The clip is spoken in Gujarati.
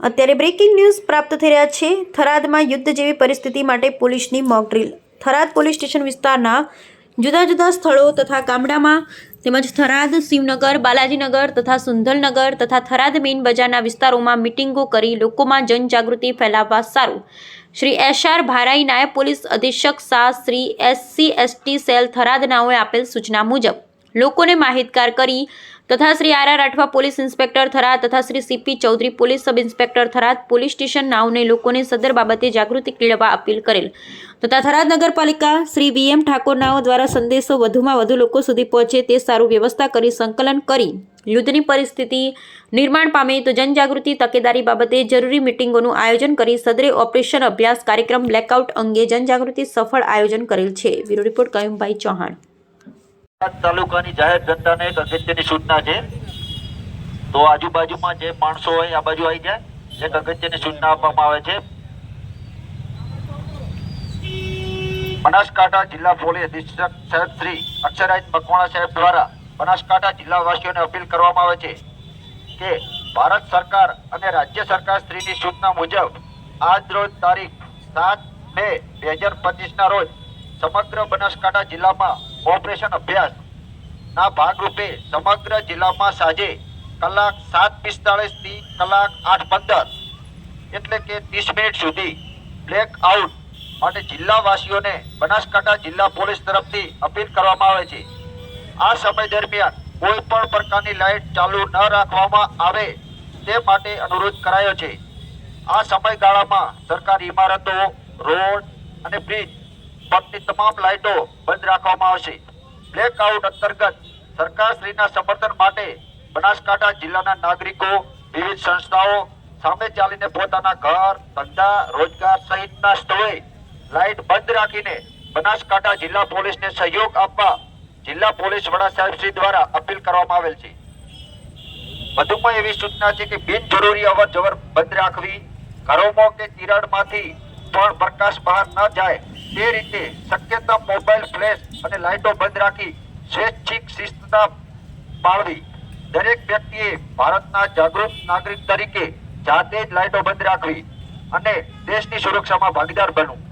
અત્યારે બ્રેકિંગ ન્યૂઝ પ્રાપ્ત થઈ રહ્યા છે. થરાદમાં યુદ્ધ જેવી પરિસ્થિતિ માટે પોલીસની mock drill Tharad police station વિસ્તારના જુદા જુદા સ્થળો તથા ગામડામાં તેમજ થરાદ, શિવનગર, બાલાજીનગર તથા સુંધલનગર તથા થરાદ મેઇન બજારના વિસ્તારોમાં મિટિંગો કરી લોકોમાં જનજાગૃતિ ફેલાવવા સારું. શ્રી એસ આર ભારાઈ નાયબ પોલીસ અધિક્ષક Shah Shri SC ST cell થરાદનાઓએ આપેલ સૂચના મુજબ લોકોને માહિતગાર કરી તથા Shri R R Rathwa police inspector Tharad તથા Shri CP Chaudhary police sub inspector Tharad police station નાવને લોકોને સદર બાબતે જાગૃતિ કેળવવા અપીલ કરેલ. તથા થરાદ નગરપાલિકા શ્રી વી એમ ઠાકોર નાઓ દ્વારા સંદેશો વધુમાં વધુ લોકો સુધી પહોંચે તે સારું વ્યવસ્થા કરી સંકલન કરી. યુદ્ધની પરિસ્થિતિ નિર્માણ પામે તો જનજાગૃતિ તકેદારી બાબતે જરૂરી મિટિંગોનું આયોજન કરી સદરે ઓપરેશન અભ્યાસ કાર્યક્રમ બ્લેકઆઉટ અંગે જનજાગૃતિ સફળ આયોજન કરેલ છે. Bureau report Kayumbhai Chauhan. તાલુકાની જાહેર જનતાને એક અગત્યની સૂચના છે. તો આજુબાજુમાં જે માણસો હોય, આ બાજુ આવી જાય. એક અગત્યની સૂચના આપવામાં આવે છે. બનાસકાંઠા જિલ્લા પોલીસ અધિક્ષક સાહેબ શ્રી અક્ષરાજ મકવાણા સાહેબ દ્વારા બનાસકાંઠા જિલ્લાવાસીઓને અપીલ કરવામાં આવે છે કે ભારત સરકાર અને રાજ્ય સરકાર શ્રીની સૂચના મુજબ આજ રોજ તારીખ સાત મે બે હજાર પચીસના રોજ સમગ્ર બનાસકાંઠા જિલ્લામાં ઓપરેશન અભ્યાસ ના ભાગરૂપે સમગ્ર જિલ્લામાં સાંજે કલાક સાત પિસ્તાળીસથી કલાક આઠ પંદર એટલે કે ત્રીસ મિનિટ સુધી બ્લેક આઉટ માટે જિલ્લાવાસીઓને બનાસકાંઠા જિલ્લા પોલીસ તરફથી અપીલ કરવામાં આવે છે. આ સમય દરમિયાન કોઈ પણ પ્રકારની લાઇટ ચાલુ ન રાખવામાં આવે તે માટે અનુરોધ કરાયો છે. આ સમયગાળામાં સરકારી ઇમારતો, રોડ અને બ્રિજ પરની તમામ લાઇટો બંધ રાખવામાં આવશે. બ્લેકઆઉટ અંતર્ગત સરકારશ્રીના સમર્થન માટે બનાસકાંઠા જિલ્લાના નાગરિકો, વિવિધ સંસ્થાઓ સામે ચાલીને પોતાના ઘર, ધંધા, રોજગાર સહિતના સ્થળોએ લાઇટ બંધ રાખીને બનાસકાંઠા જિલ્લા પોલીસને સહયોગ આપવા જિલ્લા પોલીસ વડા સાહેબશ્રી દ્વારા અપીલ કરવામાં આવેલ છે. વધુમાં એવી સૂચના છે કે બિનજરૂરી અવર જવર બંધ રાખવી, ઘરોમાં કે તિરાડમાંથી પણ પ્રકાશ બહાર ન જાય તે રીતે શક્યતા મોબાઈલ ફ્લેશ અને લાઇટો બંધ રાખી સ્વૈચ્છિક શિસ્તતા પાળવી દરેક વ્યક્તિએ ભારતના જાગૃત નાગરિક તરીકે જાતે જ લાઇટો બંધ રાખવી અને દેશની સુરક્ષામાં ભાગીદાર બનવું.